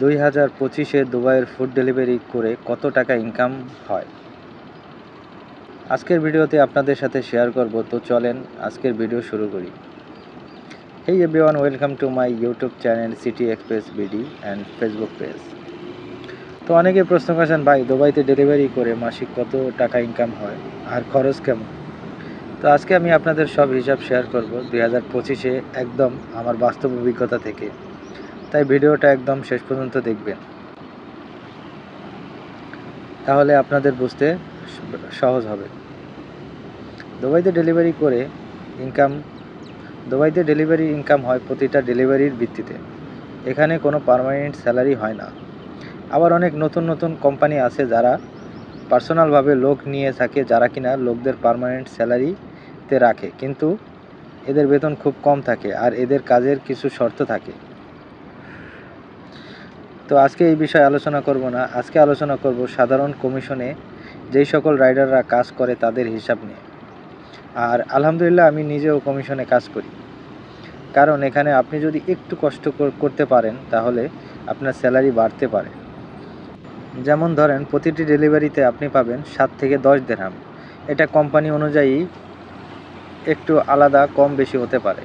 দুই হাজার পঁচিশে দুবাইয়ের ফুড ডেলিভারি করে কত টাকা ইনকাম হয়? আজকের ভিডিওতে আপনাদের সাথে শেয়ার করব, তো চলেন আজকের ভিডিও শুরু করি। Hey everyone welcome to my YouTube channel City Express BD and Facebook page তো অনেকে প্রশ্ন করেছেন, ভাই, দুবাইতে ডেলিভারি করে মাসিক কত টাকা ইনকাম হয়? আর খরচ কেমন? তো আজকে আমি আপনাদের সব হিসাব শেয়ার করব দুই হাজার পঁচিশে একদম আমার বাস্তব অভিজ্ঞতা থেকে। তাই ভিডিওটা একদম শেষ পর্যন্ত দেখবেন। তাহলে আপনাদের বুঝতে সহজ হবে। দুবাইতে ডেলিভারি করে ইনকাম দুবাইতে ডেলিভারি ইনকাম হয় প্রতিটা ডেলিভারির ভিত্তিতে। এখানে কোনো পার্মানেন্ট স্যালারি হয় না। আবার অনেক নতুন নতুন কোম্পানি আছে যারা পার্সোনালভাবে লোক নিয়ে থাকে যারা কিনা লোকদের পার্মানেন্ট স্যালারিতে রাখে। কিন্তু এদের বেতন খুব কম থাকে আর এদের কাজের কিছু শর্ত থাকে। তো আজকে এই বিষয়ে আলোচনা করব না। আজকে আলোচনা করব সাধারণ কমিশনে যেই সকল রাইডাররা কাজ করে তাদের হিসাব নিয়ে। আর আলহামদুলিল্লাহ আমি নিজেও কমিশনে কাজ করি। কারণ এখানে আপনি যদি একটু কষ্ট করতে পারেন তাহলে আপনার স্যালারি বাড়তে পারে। যেমন ধরেন, প্রতিটি ডেলিভারিতে আপনি পাবেন সাত থেকে দশ দেড়হাম। এটা কোম্পানি অনুযায়ী একটু আলাদা, কম বেশি হতে পারে।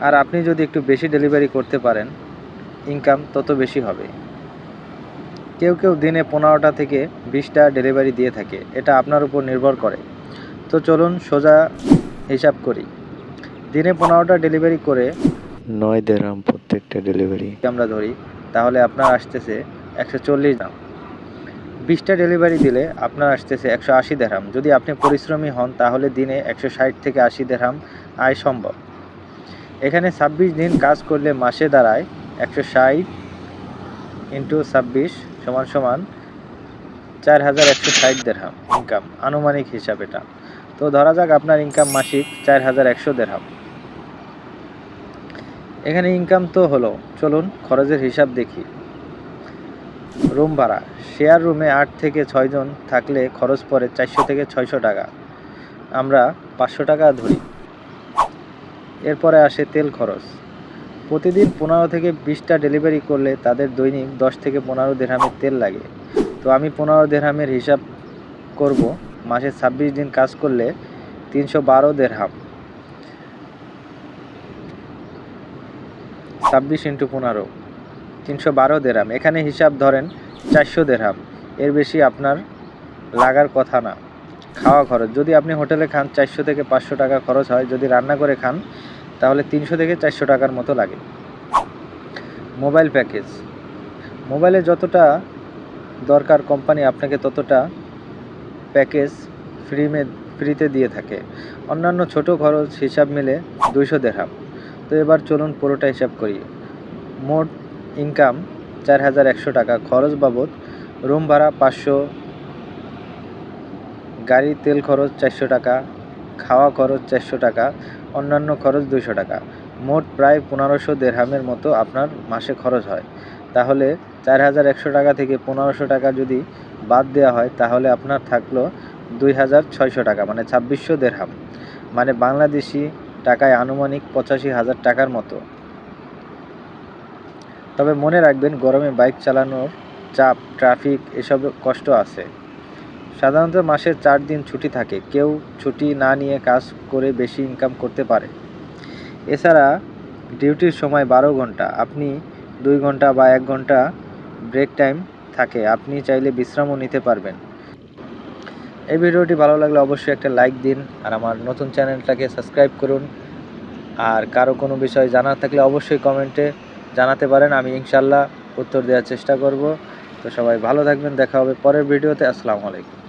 আর আপনি যদি একটু বেশি ডেলিভারি করতে পারেন ইনকাম তত বেশি হবে। কেউ কেউ দিনে পনেরোটা থেকে বিশটা ডেলিভারি দিয়ে থাকে এটা আপনার উপর নির্ভর করে। তো চলুন সোজা হিসাব করি। দিনে পনেরোটা ডেলিভারি করে নয় দেড়হাম প্রত্যেকটা ডেলিভারি আমরা ধরি তাহলে আপনার আসতেছে একশো চল্লিশ দাম বিশটা ডেলিভারি দিলে আপনার আসতেছে একশো আশি দেড়হাম যদি আপনি পরিশ্রমী হন তাহলে দিনে একশো ষাট থেকে আশি দেড়হাম আয় সম্ভব। এখানে ছাব্বিশ দিন কাজ করলে মাসে দাঁড়ায় একশো ষাট ইন্টু ছাব্বিশ সমান সমান চার হাজার একশো ষাট দেড়হাম ইনকাম আনুমানিক হিসাব এটা। তো ধরা যাক আপনার ইনকাম মাসিক চার হাজার একশো দেড়হাম এখানে ইনকাম তো হলো, চলুন খরচের হিসাব দেখি। রুম ভাড়া শেয়ার রুমে আট থেকে ছয়জন থাকলে খরচ পড়ে চারশো থেকে ছয়শো টাকা। আমরা পাঁচশো টাকা ধরি। এরপরে আসে তেল খরচ। প্রতিদিন পনেরো থেকে বিশটা ডেলিভারি করলে তাদের দৈনিক দশ থেকে পনেরো দেড়হামের তেল লাগে। তো আমি পনেরো দেড়হামের হিসাব করব। মাসে ছাব্বিশ দিন কাজ করলে তিনশো বারো দেড়হাম। ছাব্বিশ ইন্টু পনেরো, তিনশো বারো দেড়হাম। এখানে হিসাব ধরেন চারশো দেড়হাম। এর বেশি আপনার লাগার কথা না। খাওয়া খরচ, যদি আপনি হোটেলে খান, চারশো থেকে পাঁচশো টাকা খরচ হয়। যদি রান্না করে খান তাহলে তিনশো থেকে চারশো টাকার মতো লাগে। Mobile package. মোবাইলে যতটা দরকার কোম্পানি আপনাকে ততটা প্যাকেজ ফ্রি মে ফ্রিতে দিয়ে থাকে। অন্যান্য ছোট খরচ হিসাব মিলে দুইশো দেড়হাম। তো এবার চলুন পুরোটা হিসাব করি। মোট ইনকাম চার হাজার একশো টাকা। খরচ বাবদ রুম ভাড়া পাঁচশো, গাড়ি তেল খরচ চারশো টাকা খাওয়া খরচ চারশো টাকা, অন্যান্য খরচ দুইশো টাকা। মোট প্রায় পনেরোশো দেড়হামের মতো আপনার মাসে খরচ হয়। তাহলে চার হাজার একশো টাকা থেকে পনেরোশো টাকা যদি বাদ দেওয়া হয়, তাহলে আপনার থাকল দুই হাজার ছয়শো টাকা মানে ছাব্বিশশো দেড়হাম। মানে বাংলাদেশি টাকায় আনুমানিক পঁচাশি হাজার টাকার মতো। তবে মনে রাখবেন, গরমে বাইক চালানোর চাপ, ট্রাফিক, এসব কষ্ট আছে। সাধারণত মাসে চার দিন ছুটি থাকে। কেউ ছুটি না নিয়ে কাজ করে বেশি ইনকাম করতে পারে। এছাড়া ডিউটির সময় বারো ঘণ্টা, আপনি দুই ঘণ্টা বা এক ঘণ্টা ব্রেক টাইম থাকে। আপনি চাইলে বিশ্রামও নিতে পারবেন। এই ভিডিওটি ভালো লাগলে অবশ্যই একটা লাইক দিন আর আমার নতুন চ্যানেলটাকে সাবস্ক্রাইব করুন। আর কারও কোনো বিষয় জানার থাকলে অবশ্যই কমেন্টে জানাতে পারেন। আমি ইনশাল্লাহ উত্তর দেওয়ার চেষ্টা করব। তো সবাই ভালো থাকবেন দেখা হবে পরের ভিডিওতে আসসালামু আলাইকুম।